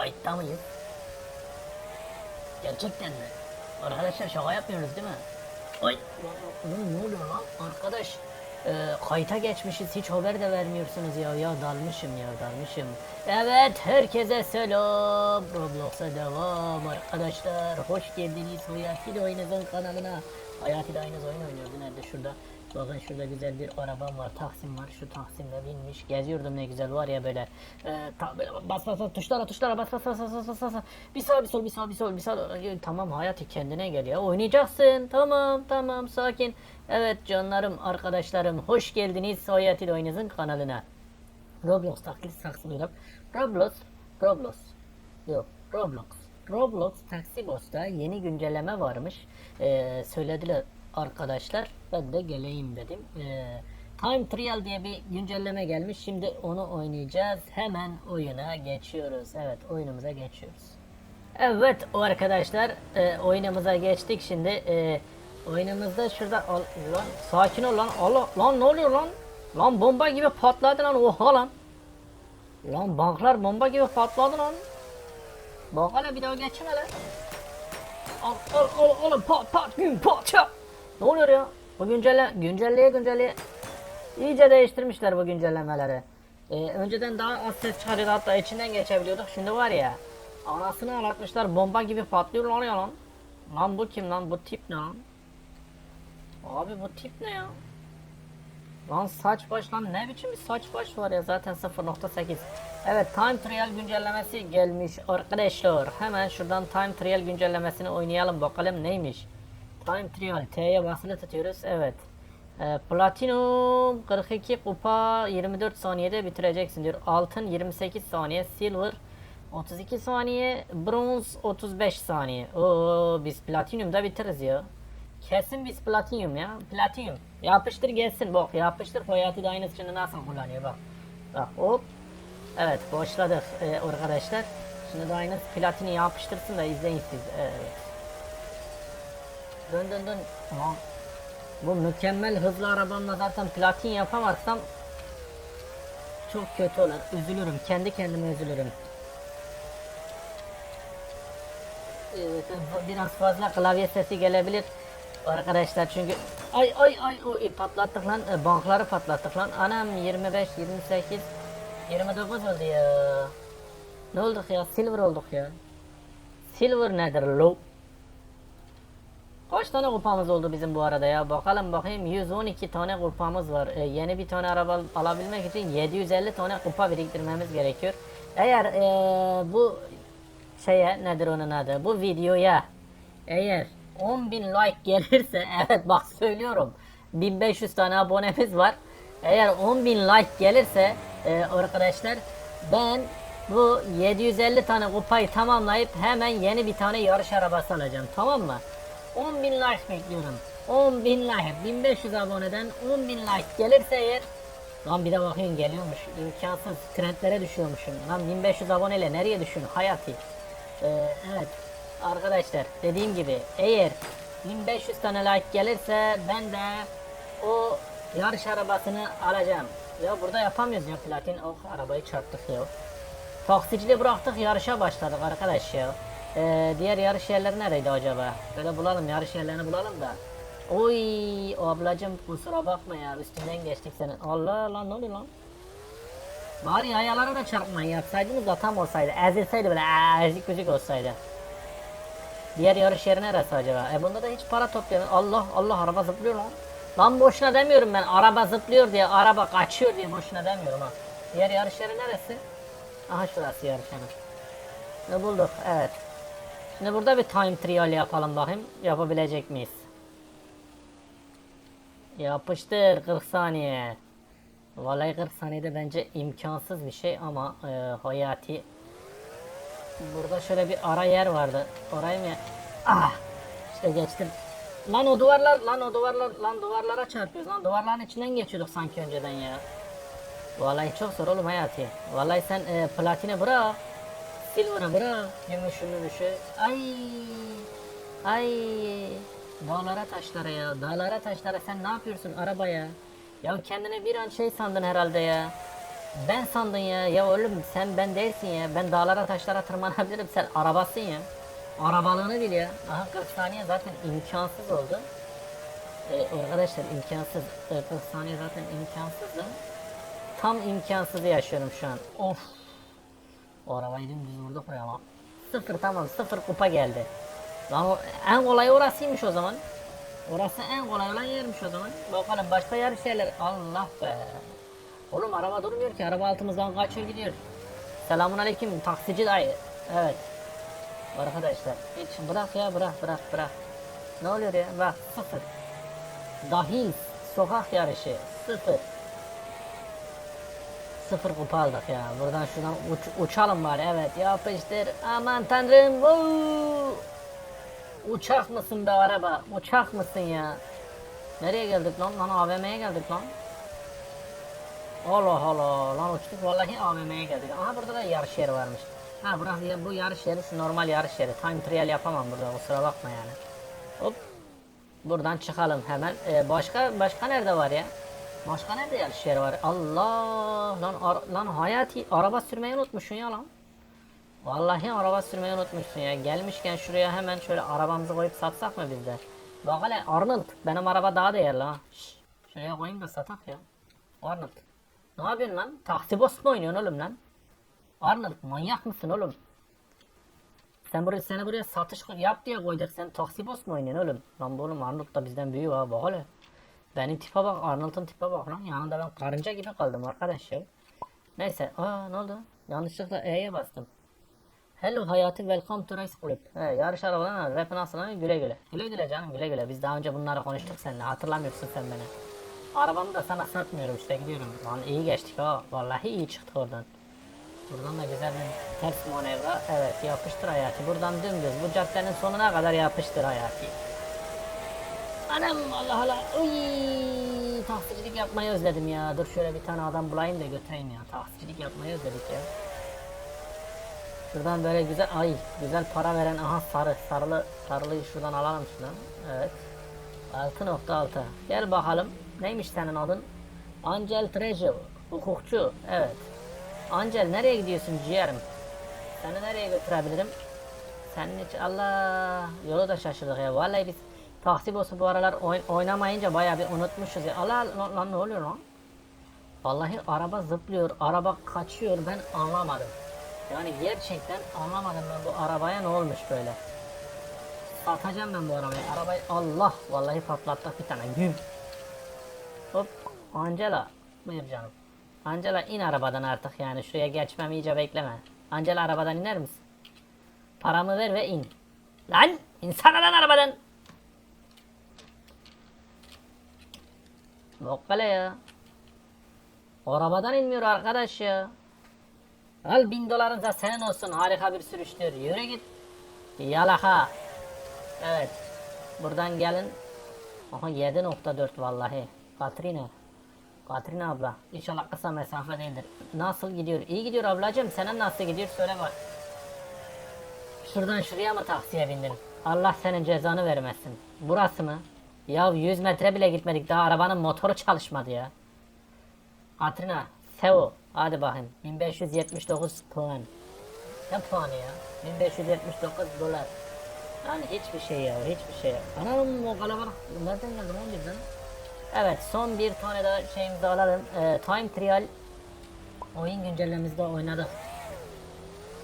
Kayıtta mıyız? Gerçekten mi? Arkadaşlar şaka yapmıyoruz değil mi? Ay oğlum ne oluyor lan? Arkadaş e, kayıta geçmişiz hiç haber de vermiyorsunuz ya. Ya dalmışım ya dalmışım. Evet herkese selam. Roblox'a devam arkadaşlar. Hoş geldiniz Hayati Oyunuz'un kanalına. Hayati Oyunuz oyun oynuyordu. Nerede şurada? Bakın şurada güzel bir arabam var. Taksim var. Şu Taksim'de binmiş. Geziyordum ne güzel var ya böyle. E, ta, böyle bas bas bas tuşlara tuşlara bas bas bas bas bas bas. Bir sağ bir sol bir sağ bir sol bir sağ. E, Tamam Hayati kendine gel ya. Oynayacaksın. Tamam tamam sakin. Evet canlarım arkadaşlarım hoş geldiniz Hayati Oyunuz'un kanalına. Roblox taklit saksılıyorum. Roblox, Roblox. Yok, Roblox. Roblox Taxi Boss'ta yeni güncelleme varmış. Ee, söylediler arkadaşlar. Ben de geleyim dedim. Ee, Time Trial diye bir güncelleme gelmiş. Şimdi onu oynayacağız. Hemen oyuna geçiyoruz. Evet, oyunumuza geçiyoruz. Evet arkadaşlar e, oyunumuza geçtik şimdi. E, oyunumuzda şurada al, lan sakin ol lan. Allah lan ne oluyor lan? Lan bomba gibi patladı lan oha lan. Lan banklar bomba gibi patladı lan. Bak hele bir daha geçin hele. Al al al al pat pat gün pat ya. Ne oluyor ya? Bu güncelle güncelleye güncelleye iyice değiştirmişler bu güncellemeleri. Ee, önceden daha az ses çıkarıyordu hatta içinden geçebiliyorduk. Şimdi var ya anasını ağlatmışlar bomba gibi patlıyorlar ya lan. Lan bu kim lan bu tip ne lan? Abi bu tip ne ya? Lan saç baş lan ne biçim bir saç baş var ya zaten 0.8 Evet time trial güncellemesi gelmiş arkadaşlar Hemen şuradan time trial güncellemesini oynayalım bakalım neymiş Time trial T'ye basılı tutuyoruz evet Ee, Platinum 42 kupa 24 saniyede bitireceksin diyor Altın 28 saniye Silver 32 saniye Bronz 35 saniye Oo biz Platinum'da bitiririz ya Kesin biz platinum ya. Platinum. Yapıştır gelsin bak. Yapıştır. Hayati da aynısı şimdi nasıl kullanıyor bak. Bak hop. Evet boşladık ee, arkadaşlar. Şimdi de aynısı platini yapıştırsın da izleyin siz. Evet. Dön dön dön. Aman. Bu mükemmel hızlı arabamla zaten platin yapamazsam çok kötü olur. Üzülürüm. Kendi kendime üzülürüm. Biraz fazla klavye sesi gelebilir arkadaşlar çünkü ay ay ay o patlattık lan e, bankları patlattık lan anam 25 28 29 oldu ya ne olduk ya silver olduk ya silver nedir lo Kaç tane kupamız oldu bizim bu arada ya? Bakalım bakayım 112 tane kupamız var. Ee, yeni bir tane araba alabilmek için 750 tane kupa biriktirmemiz gerekiyor. Eğer ee, bu şeye nedir onun adı? Bu videoya eğer 10.000 like gelirse evet bak söylüyorum 1500 tane abonemiz var. Eğer 10.000 like gelirse e, arkadaşlar ben bu 750 tane kupayı tamamlayıp hemen yeni bir tane yarış arabası alacağım tamam mı? 10.000 like bekliyorum. 10.000 like 1500 aboneden 10.000 like gelirse eğer Lan bir de bakayım geliyormuş. İmkansız trendlere düşüyormuşum. Lan 1500 aboneyle nereye düşün hayati? Ee, evet arkadaşlar dediğim gibi eğer 1500 tane like gelirse ben de o yarış arabasını alacağım. Ya burada yapamıyoruz ya platin. Oh arabayı çarptık ya. Taksiciliği bıraktık yarışa başladık arkadaş ya. Ee, diğer yarış yerleri nereydi acaba? Böyle bulalım yarış yerlerini bulalım da. Oy ablacım kusura bakma ya üstünden geçtik senin. Allah lan ne oluyor lan? Bari yayalara da çarpmayın yapsaydınız da tam olsaydı. Ezilseydi böyle ezik küçük olsaydı. Diğer yarış yeri neresi acaba? E bunda da hiç para toplayalım. Allah Allah araba zıplıyor lan. Lan boşuna demiyorum ben. Araba zıplıyor diye, araba kaçıyor diye boşuna demiyorum ha. Diğer yarış yeri neresi? Aha şurası yarış yeri. Ne bulduk? Evet. Şimdi burada bir time trial yapalım bakayım. Yapabilecek miyiz? Yapıştır 40 saniye. Vallahi 40 saniyede bence imkansız bir şey ama e, hayati. Burada şöyle bir ara yer vardı. Orayı mı? Ah! İşte geçtim. Lan o duvarlar, lan o duvarlar, lan duvarlara çarpıyoruz. Lan duvarların içinden geçiyorduk sanki önceden ya. Vallahi çok zor oğlum hayati. Vallahi sen e, platini bırak. Silver'ı bırak. Gümüşü mümüşü. Ay. Ay. Dağlara taşlara ya. Dağlara taşlara sen ne yapıyorsun arabaya? Ya kendine bir an şey sandın herhalde ya. Ben sandın ya. Ya oğlum sen ben değilsin ya. Ben dağlara taşlara tırmanabilirim. Sen arabasın ya. Arabalığını bil ya. Aha 40 saniye zaten imkansız oldu. Ee, arkadaşlar imkansız. Ee, 40 saniye zaten imkansız da. Tam imkansızı yaşıyorum şu an. Of. O arabayı dümdüz vurduk buraya ama. Sıfır tamam sıfır kupa geldi. Lan en kolay orasıymış o zaman. Orası en kolay olan yermiş o zaman. Bakalım başka yer şeyler. Allah be. Oğlum araba durmuyor ki. Araba altımızdan kaçıyor gidiyor. Selamun aleyküm taksici dayı. Evet. Arkadaşlar hiç bırak ya bırak bırak bırak. Ne oluyor ya? Bak sıfır. Dahil sokak yarışı sıfır. Sıfır kupa aldık ya. Buradan şuradan uç- uçalım bari. Evet yapıştır. Aman tanrım. Vuu! Uçak mısın be araba? Uçak mısın ya? Nereye geldik lan? Lan AVM'ye geldik lan. Allah Allah lan uçtuk vallahi AVM'ye geldik. Aha burada da yarış yeri varmış. Ha bırak ya bu yarış yeri normal yarış yeri. Time trial yapamam burada kusura bakma yani. Hop. Buradan çıkalım hemen. Ee, başka başka nerede var ya? Başka nerede yarış yeri var? Allah lan ara- lan Hayati araba sürmeyi unutmuşsun ya lan. Vallahi araba sürmeyi unutmuşsun ya. Gelmişken şuraya hemen şöyle arabamızı koyup satsak mı biz de? Bak hele Arnold benim araba daha değerli ha. Şş, şuraya koyayım da satak ya. Arnold. Ne yapıyorsun lan? Taksi boss mu oynuyorsun oğlum lan? Arnold manyak mısın oğlum? Sen buraya seni buraya satış yap diye koyduk. Sen taksi boss mu oynuyorsun oğlum? Lan bu oğlum Arnold da bizden büyük ha bak hele. Benim tipe bak Arnold'un tipe bak lan. Yanında ben karınca gibi kaldım arkadaş ya. Neyse. Aa ne oldu? Yanlışlıkla E'ye bastım. Hello Hayati welcome to race club. He, yarış arabalarına rap nasıl güle güle. Güle güle canım güle güle. Biz daha önce bunları konuştuk seninle. Hatırlamıyorsun sen beni. Arabamı da sana satmıyorum işte gidiyorum. Lan iyi geçtik ha. Vallahi iyi çıktık oradan. Buradan da güzel bir ters manevra. Evet yapıştır Hayati. Buradan dümdüz bu caddenin sonuna kadar yapıştır Hayati. Anam Allah Allah. Uy, taksicilik yapmayı özledim ya. Dur şöyle bir tane adam bulayım da götüreyim ya. Taksicilik yapmayı özledik ya. Şuradan böyle güzel ay güzel para veren aha sarı sarılı sarılıyı şuradan alalım şuradan. Evet. 6.6. Gel bakalım. Neymiş senin adın? Angel Treasure. Hukukçu. Evet. Angel nereye gidiyorsun ciğerim? Seni nereye götürebilirim? Senin hiç Allah yolu da şaşırdık ya. Vallahi biz taksi bosu bu aralar oyn- oynamayınca bayağı bir unutmuşuz ya. Allah lan, lan ne oluyor lan? Vallahi araba zıplıyor, araba kaçıyor ben anlamadım. Yani gerçekten anlamadım ben bu arabaya ne olmuş böyle. Satacağım ben bu arabayı. Arabayı Allah vallahi patlattık bir tane güm. Hop Angela buyur canım. Angela in arabadan artık yani şuraya geçmem iyice bekleme. Angela arabadan iner misin? Paramı ver ve in. Lan insana lan arabadan. Bokkale ya. Arabadan inmiyor arkadaş ya. Al bin doların da senin olsun harika bir sürüştür. Yürü git. Yalaka. Evet. Buradan gelin. Aha 7.4 vallahi. Katrina. Katrina abla. İnşallah kısa mesafe değildir. Nasıl gidiyor? İyi gidiyor ablacığım. Senin nasıl gidiyor? Söyle bak. Şuradan şuraya mı taksiye bindin? Allah senin cezanı vermesin. Burası mı? Ya 100 metre bile gitmedik. Daha arabanın motoru çalışmadı ya. Katrina. Seo. Hadi bakayım. 1579 puan. Ne puanı ya? 1579 dolar. Yani hiçbir şey ya, hiçbir şey. Anam o kalabalık nereden geldi lan birden? Evet, son bir tane daha şeyimizi alalım. Ee, Time Trial oyun güncellememizde oynadık.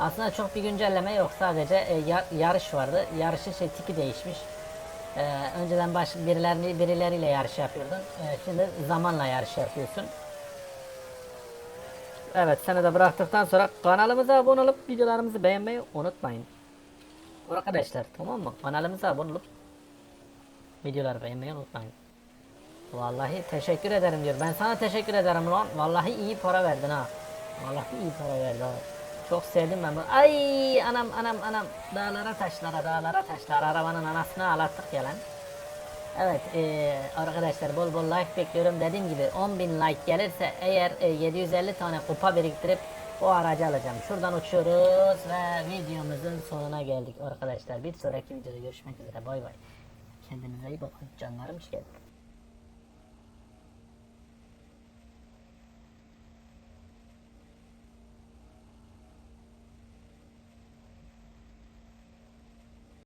Aslında çok bir güncelleme yok, sadece e, ya- yarış vardı. Yarışın şey tipi değişmiş. Ee, önceden baş birilerini birileriyle yarış yapıyordun. Ee, şimdi zamanla yarış yapıyorsun. Evet seni de bıraktıktan sonra kanalımıza abone olup videolarımızı beğenmeyi unutmayın. Arkadaşlar tamam mı? Kanalımıza abone olup videoları beğenmeyi unutmayın. Vallahi teşekkür ederim diyor. Ben sana teşekkür ederim lan. Vallahi iyi para verdin ha. Vallahi iyi para verdin ha. Çok sevdim ben bunu. Ay anam anam anam. Dağlara taşlara dağlara taşlara arabanın anasını ağlattık ya lan. Evet eee, arkadaşlar bol bol like bekliyorum. Dediğim gibi 10.000 like gelirse eğer e, 750 tane kupa biriktirip o aracı alacağım. Şuradan uçuyoruz ve videomuzun sonuna geldik arkadaşlar. Bir sonraki videoda görüşmek üzere. Bay bay. Kendinize iyi bakın canlarım. Geldiniz.